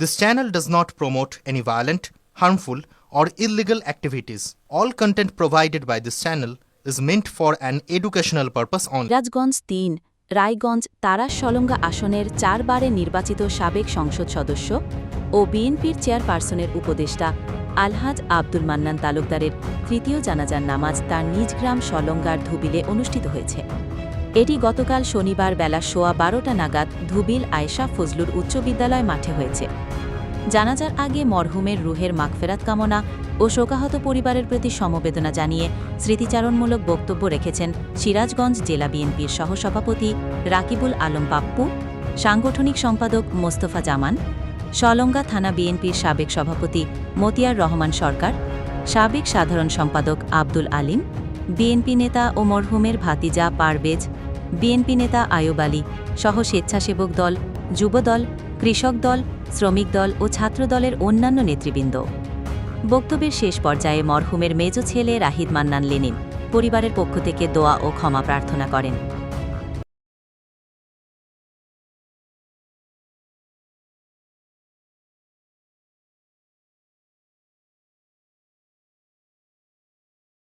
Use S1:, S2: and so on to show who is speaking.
S1: This channel does not promote any violent, harmful, or illegal activities. All content provided by this channel is meant for an educational purpose only.
S2: Rajganj তিন রায়গঞ্জ তারাস সলঙ্গা আসনের চারবারে নির্বাচিত সাবেক সংসদ সদস্য ও বিএনপির চেয়ারপারসনের উপদেষ্টা আলহাজ আব্দুল মান্নান তালুকদারের তৃতীয় জানাজার নামাজ তার নিজ গ্রাম সলঙ্গার ধুবিলে অনুষ্ঠিত হয়েছে এটি গতকাল শনিবার বেলা সোয়া বারোটা নাগাদ ধুবিল আয়েশা ফজলুর উচ্চ বিদ্যালয় মাঠে হয়েছে। জানাজার আগে মরহুমের রুহের মাগফেরাত কামনা ও শোকাহত পরিবারের প্রতি সমবেদনা জানিয়ে স্মৃতিচারণমূলক বক্তব্য রেখেছেন সিরাজগঞ্জ জেলা বিএনপির সহসভাপতি রাকিবুল আলম পাপ্পু, সাংগঠনিক সম্পাদক মোস্তফা জামান, সলঙ্গা থানা বিএনপির সাবেক সভাপতি মতিয়ার রহমান সরকার, সাবেক সাধারণ সম্পাদক আব্দুল আলিম বিএনপি নেতা ও মরহুমের ভাতিজা পারবেজ বিএনপি নেতা আয়ুব আলী সহ স্বেচ্ছাসেবক দল যুবদল কৃষক দল, শ্রমিক দল ও ছাত্র দলের অন্যান্য নেতৃবৃন্দ। বক্তব্যের শেষ পর্যায়ে মরহুমের মেজ ছেলে রাহিদ মান্নান লেনিন পরিবারের পক্ষ থেকে দোয়া ও ক্ষমা প্রার্থনা করেন।